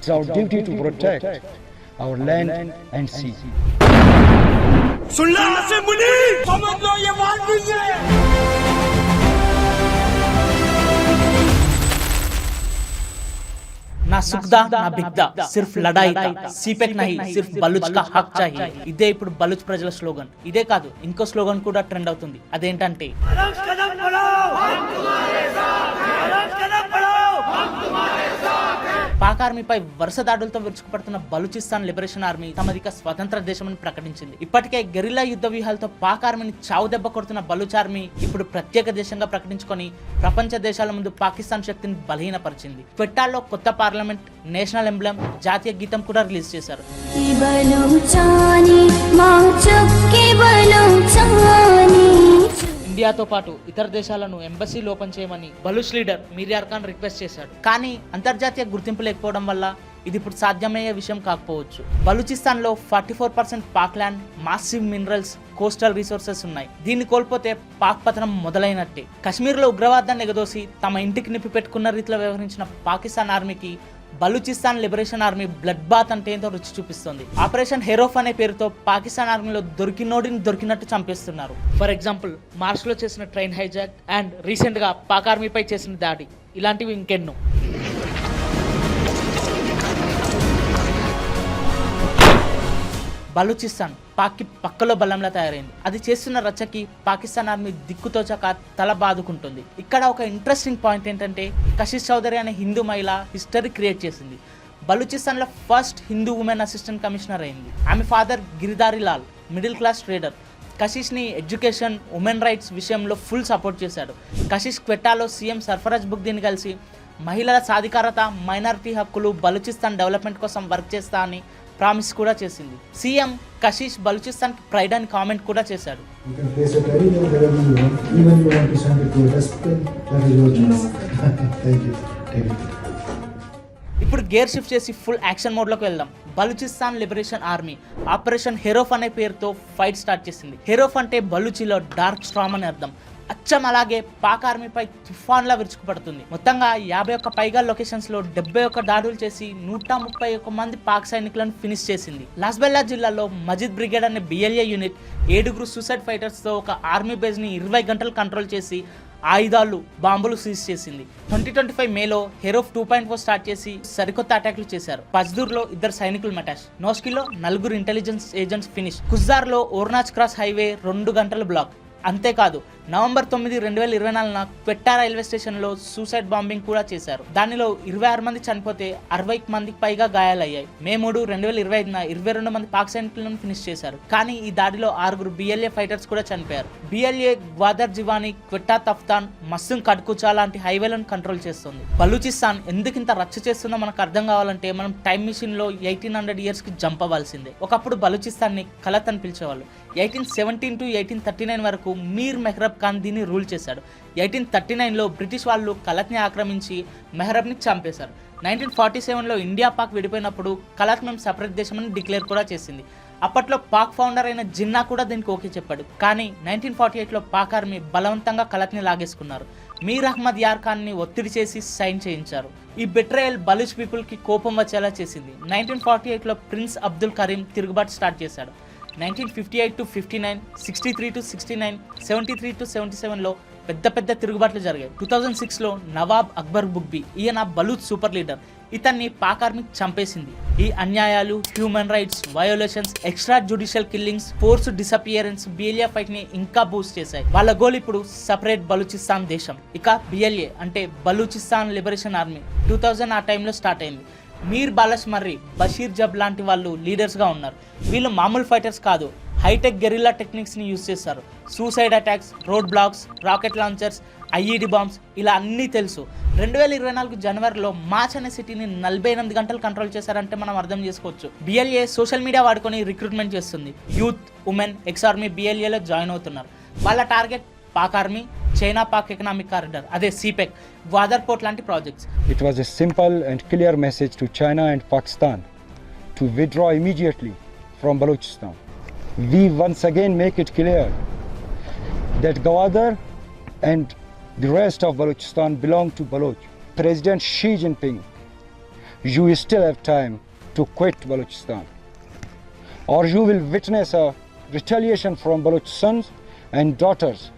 It's our duty to protect our land and sea. सुनला से मुनी समझ लो ये वार्निंग है ना सुखदा నా బిగ్దా సిర్ఫ్ లడాయి తా సిపెక్ నహి సిర్ఫ్ బలుచ్ కా హక్ చాహియే ఇదే ఇప్పుడు బలుచ్ ప్రజల స్లోగన్ ఇదే కాదు ఇంకో స్లోగన్ కూడా ట్రెండ్ అవుతుంది అదేంటంటే పాక్ ఆర్మీపై వరుస దాడులతో విరుచుకుపడుతున్న బలూచిస్తాన్ లిబరేషన్ ఆర్మీ తమదిక స్వతంత్ర దేశమని ప్రకటించింది. ఇప్పటికే గెరిల్లా యుద్ధ వ్యూహాలతో పాక్ ఆర్మీని చావు దెబ్బ కొడుతున్న బలూచ్ ఆర్మీ ఇప్పుడు ప్రత్యేక దేశంగా ప్రకటించుకొని ప్రపంచ దేశాల ముందు పాకిస్తాన్ శక్తిని బలహీనపరిచింది. ట్విట్టాల్లో కొత్త పార్లమెంట్ నేషనల్ ఎంబ్లం జాతీయ గీతం కూడా రిలీజ్ చేశారు. की ఇండియాతో పాటు ఇతర దేశాలను ఎంబసీలు ఓపెన్ చేయమని బలూచ్ లీడర్ మీర్యార్ ఖాన్ రిక్వెస్ట్ చేశాడు. కానీ అంతర్జాతీయ గుర్తింపు లేకపోవడం వల్ల ఇది ఇప్పుడు సాధ్యమయ్యే విషయం కాకపోవచ్చు. బలూచిస్తాన్లో forty four percent Pak land massive minerals coastal resources ఉన్నాయి. దీన్ని కోల్పోతే పాక్ పతనం మొదలైనట్టే. కశ్మీర్లో ఉగ్రవాదాన్ని ఎగదోసి తమ ఇంటికి నిప్పి పెట్టుకున్న రీతిలో వ్యవహరించిన పాకిస్తాన్ ఆర్మీకి Balochistan Liberation Army blood bath అంటే ఏంటో రుచి చూపిస్తుంది. ఆపరేషన్ హెరోఫ్ అనే పేరుతో పాకిస్తాన్ ఆర్మీలో దొరికినోడిని దొరికినట్టు చంపేస్తున్నారు. ఫర్ ఎగ్జాంపుల్ మార్చ్లో చేసిన ట్రైన్ హైజాక్ అండ్ రీసెంట్గా పాక్ ఆర్మీపై చేసిన దాడి. ఇలాంటివి ఇంకెన్నో. బలూచిస్తాన్ పాక్కి పక్కలో బలంలా తయారైంది. అది చేస్తున్న రచ్చకి పాకిస్తాన్ ఆర్మీ దిక్కుతోచక తల బాదుకుంటుంది. ఇక్కడ ఒక ఇంట్రెస్టింగ్ పాయింట్ ఏంటంటే కషిష్ చౌదరి అనే హిందూ మహిళ హిస్టరీ క్రియేట్ చేసింది. బలూచిస్తాన్లో first Hindu women assistant commissioner అయింది. ఆమె father Giridhari Lal middle class trader కషిష్ని education women rights విషయంలో ఫుల్ సపోర్ట్ చేశాడు. కషిష్ క్వెట్టాలో సీఎం సర్ఫరాజ్ బుగ్దీని కలిసి మహిళల సాధికారత మైనారిటీ హక్కులు బలూచిస్తాన్ డెవలప్మెంట్ కోసం వర్క్ చేస్తా అని ప్రామిస్ కూడా చేసింది. సీఎం కషిష్ బలూచిస్తాన్ ప్రైడ్ అని కామెంట్ కూడా చేశాడు. ఇప్పుడు గేర్ షిఫ్ట్ చేసి ఫుల్ యాక్షన్ మోడ్లోకి వెళ్దాం. Balochistan Liberation Army operation Herof అనే పేరుతో ఫైట్ స్టార్ట్ చేసింది. హెరోఫ్ అంటే బలూచిలో డార్క్ స్ట్రామ్ అని అర్థం. అచ్చం అలాగే పాక్ ఆర్మీపై తుఫాన్లా విరుచుకుపడుతుంది. మొత్తంగా యాభై ఒక్క పైగా లొకేషన్స్లో డెబ్బై ఒక్క దాడులు చేసి నూట ముప్పై ఒక్క మంది పాక్ సైనికులను ఫినిష్ చేసింది. లాస్బెల్లా జిల్లాలో మజిద్ బ్రిగేడ్ అనే బిఎల్ఏ యూనిట్ ఏడుగురు సూసైడ్ ఫైటర్స్తో ఒక ఆర్మీ బేస్ని ఇరవై గంటలు కంట్రోల్ చేసి ఆయుధాలు బాంబులు సీజ్ చేసింది. ట్వంటీ ట్వంటీ ఫైవ్ మేలో Herof two point four start చేసి సరికొత్త అటాక్లు చేశారు. పజ్దూర్లో ఇద్దరు సైనికులు మటాష్ నోస్కిలో నలుగురు ఇంటెలిజెన్స్ ఏజెంట్స్ ఫినిష్ కుజ్జార్లో ఓర్నాచ్ క్రాస్ హైవే రెండు గంటల బ్లాక్. అంతేకాదు నవంబర్ తొమ్మిది రెండు వేల ఇరవై నాలుగున క్వెట్టా రైల్వే స్టేషన్లో సూసైడ్ బాంబింగ్ కూడా చేశారు. దానిలో ఇరవై ఆరు మంది చనిపోతే అరవై మందికి పైగా గాయాలయ్యాయి. మే మూడు రెండు వేల ఇరవై ఐదున ఇరవై రెండు మంది పాక్ సైనికులను ఫినిష్ చేశారు. కానీ ఈ దాడిలో ఆరుగురు బిఎల్ఏ ఫైటర్స్ కూడా చనిపోయారు. బిఎల్ఏ గ్వాదర్ జివాని క్వెట్టా తఫ్తాన్ మస్సుం కడ్కుచా లాంటి హైవేలను కంట్రోల్ చేస్తుంది. బలూచిస్తాన్ ఎందుకు ఇంత రచ్చ చేస్తుందో మనకు అర్థం కావాలంటే మనం టైం మిషన్లో ఎయిటీన్ హండ్రెడ్ ఇయర్స్కి జంప్ అవ్వాల్సిందే. ఒకప్పుడు బలూచిస్తాన్ని కలత్ అని పిలిచేవాళ్ళు. Eighteen seventeen to eighteen thirty nine వరకు మీర్ మెహ్రబ్ ఖాన్ దీన్ని రూల్ చేశాడు. ఎయిటీన్ థర్టీ నైన్లో బ్రిటిష్ వాళ్ళు కలత్ని ఆక్రమించి మెహరబ్ని చంపేశారు. నైన్టీన్ ఫార్టీ సెవెన్లో ఇండియా పాక్ విడిపోయినప్పుడు కలత్ మేము సపరేట్ దేశమని డిక్లేర్ కూడా చేసింది. అప్పట్లో పాక్ ఫౌండర్ అయిన జిన్నా కూడా దీనికి ఓకే చెప్పాడు. కానీ నైన్టీన్ ఫార్టీ ఎయిట్లో పాక్ ఆర్మీ బలవంతంగా కలత్ని లాగేసుకున్నారు. మీర్ అహ్మద్ యార్ ఖాన్ని ఒత్తిడి చేసి సైన్ చేయించారు. ఈ బెట్రయల్ బలూచ్ పీపుల్కి కోపం వచ్చేలా చేసింది. నైన్టీన్ ఫార్టీ ఎయిట్లో ప్రిన్స్ అబ్దుల్ కరీం తిరుగుబాటు స్టార్ట్ చేశాడు. Nineteen fifty eight to fifty nine sixty three to sixty nine seventy three to seventy సెవెన్లో పెద్ద పెద్ద తిరుగుబాట్లు జరిగాయి. టూ థౌజండ్ సిక్స్లో నవాబ్ అక్బర్ బుగ్బీ ఈయన బలూచ్ సూపర్ లీడర్. ఇతన్ని పాక్ ఆర్మీ చంపేసింది. ఈ అన్యాయాలు human rights violations extrajudicial killings forced disappearance BLA ఫైట్ని ఇంకా బూస్ట్ చేశాయి. వాళ్ళ గోల్ ఇప్పుడు సపరేట్ బలూచిస్తాన్ దేశం. ఇక బిఎల్ఏ అంటే Balochistan Liberation Army two thousand ఆ టైంలో స్టార్ట్ అయింది. మీర్ బాలస్ మర్రి బషీర్ జబ్ లాంటి వాళ్ళు లీడర్స్గా ఉన్నారు. వీళ్ళు మామూలు ఫైటర్స్ కాదు. హైటెక్ గెరిల్లా టెక్నిక్స్ని యూజ్ చేస్తారు. Suicide attacks road blocks rocket launchers IED bombs ఇలా అన్నీ తెలుసు. రెండు వేల ఇరవై నాలుగు జనవరిలో మార్చ్ అనే సిటీని నలభై ఎనిమిది గంటలు కంట్రోల్ చేశారంటే మనం అర్థం చేసుకోవచ్చు. బిఎల్ఏ సోషల్ మీడియా వాడుకొని రిక్రూట్మెంట్ చేస్తుంది. యూత్ ఉమెన్ ఎక్స్ ఆర్మీ బిఎల్ఏలో జాయిన్ అవుతున్నారు. వాళ్ళ target Pak army China Pak economic corridor అదే సిపెక్ గ్వాదర్ పోర్ట్ లాంటి projects It was a simple and clear message to China and Pakistan to withdraw immediately from Balochistan. We once again make it clear that Gwadar and the rest of Balochistan belong to Baloch. President Xi Jinping you still have time to quit Balochistan. Or you will witness a retaliation from Baloch sons and daughters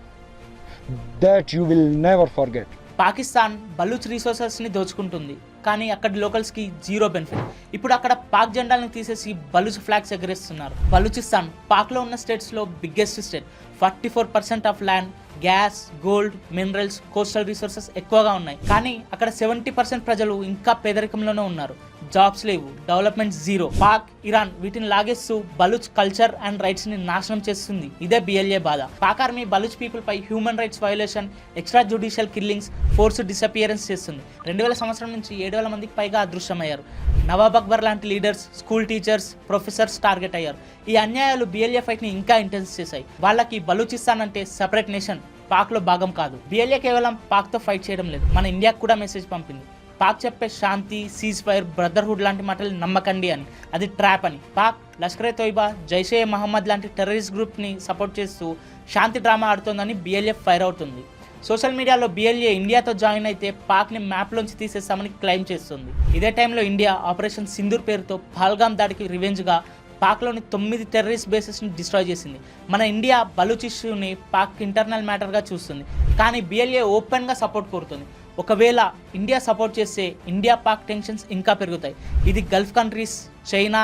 that you will never forget. Pakistan Baloch రిసోర్సెస్ని దోచుకుంటుంది. కానీ అక్కడ లోకల్స్కి zero benefit ఇప్పుడు అక్కడ పాక్ జెండాలను తీసేసి Baloch flags ఎగరేస్తున్నారు. బలూచిస్తాన్ పాక్లో ఉన్న స్టేట్స్లో biggest state forty four percent of land gas gold minerals coastal resources ఎక్కువగా ఉన్నాయి. కానీ అక్కడ సెవెంటీ పర్సెంట్ ప్రజలు ఇంకా పేదరికంలోనే ఉన్నారు. జాబ్స్ లేవు. Development zero. పాక్ ఇరాన్ వీటిని లాగేస్తూ బలూచ్ కల్చర్ అండ్ రైట్స్ని నాశనం చేస్తుంది. ఇదే బిఎల్ఏ బాధ. పాక్ ఆర్మీ బలూచ్ పీపుల్ పై human rights violation extrajudicial killings forced disappearance చేస్తుంది. రెండు వేల సంవత్సరం నుంచి ఏడు వేల మందికి పైగా అదృశ్యమయ్యారు. నవాబ్ అక్బర్ లాంటి leaders school teachers professors target అయ్యారు. ఈ అన్యాయాలు బిఎల్ఏ ఫైట్ని ఇంకా ఇంటెన్స్ చేశాయి. వాళ్ళకి బలూచిస్తాన్ అంటే సపరేట్ నేషన్ పాక్లో భాగం కాదు. బిఎల్ఏ కేవలం పాక్తో ఫైట్ చేయడం లేదు. మన ఇండియాకు కూడా మెసేజ్ పంపింది. పాక్ చెప్పే శాంతి సీజ్ ఫైర్ బ్రదర్హుడ్ లాంటి మాటలు నమ్మకండి అని. అది ట్రాప్ అని. పాక్ లష్కరే తోయిబా జైషే మహమ్మద్ లాంటి టెర్రరిస్ట్ గ్రూప్ని సపోర్ట్ చేస్తూ శాంతి డ్రామా ఆడుతోందని బిఎల్ఏ ఫైర్ అవుతుంది. సోషల్ మీడియాలో బిఎల్ఏ ఇండియాతో జాయిన్ అయితే పాక్ని మ్యాప్లోంచి తీసేస్తామని క్లెయిమ్ చేస్తుంది. ఇదే టైంలో ఇండియా ఆపరేషన్ సింధూర్ పేరుతో పహల్గామ్ దాడికి రివెంజ్గా పాక్లోని తొమ్మిది టెర్రరిస్ట్ బేసెస్ని డిస్ట్రాయ్ చేసింది. మన ఇండియా బలూచ్ ఇష్యూని పాక్ ఇంటర్నల్ మ్యాటర్గా చూస్తుంది. కానీ బిఎల్ఏ ఓపెన్గా సపోర్ట్ కోరుతుంది. ఒకవేళ ఇండియా సపోర్ట్ చేస్తే ఇండియా పాక్ టెన్షన్స్ ఇంకా పెరుగుతాయి. ఇది గల్ఫ్ కంట్రీస్ చైనా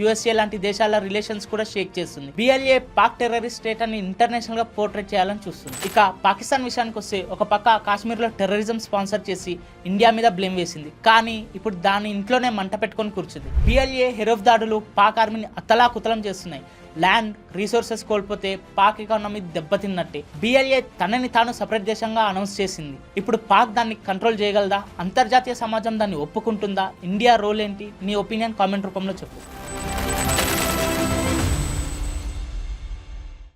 యుఎస్ఏ లాంటి దేశాల రిలేషన్స్ కూడా షేక్ చేస్తుంది. బిఎల్ఏ పాక్ టెర్రరిస్ట్ స్టేట్ అని ఇంటర్నేషనల్గా పోర్ట్రేట్ చేయాలని చూస్తుంది. ఇక పాకిస్తాన్ విషయానికి వస్తే ఒక పక్క కాశ్మీర్లో టెర్రరిజం స్పాన్సర్ చేసి ఇండియా మీద బ్లేమ్ వేసింది. కానీ ఇప్పుడు దాని ఇంట్లోనే మంట పెట్టుకొని కూర్చుంది. బిఎల్ఏ హెరోఫ్ దాడులు పాక్ ఆర్మీని అతలాకుతలం చేస్తున్నాయి. ల్యాండ్ రీసోర్సెస్ కోల్పోతే పాక్ ఎకానమీ దెబ్బతిన్నట్టే బిఎల్ఏ తనని తాను సపరేట్ దేశంగా అనౌన్స్ చేసింది. ఇప్పుడు పాక్ దాన్ని కంట్రోల్ చేయగలదా? అంతర్జాతీయ సమాజం దాన్ని ఒప్పుకుంటుందా? ఇండియా రోల్ ఏంటి? నీ ఒపీనియన్ కామెంట్ రూపంలో చెప్పు.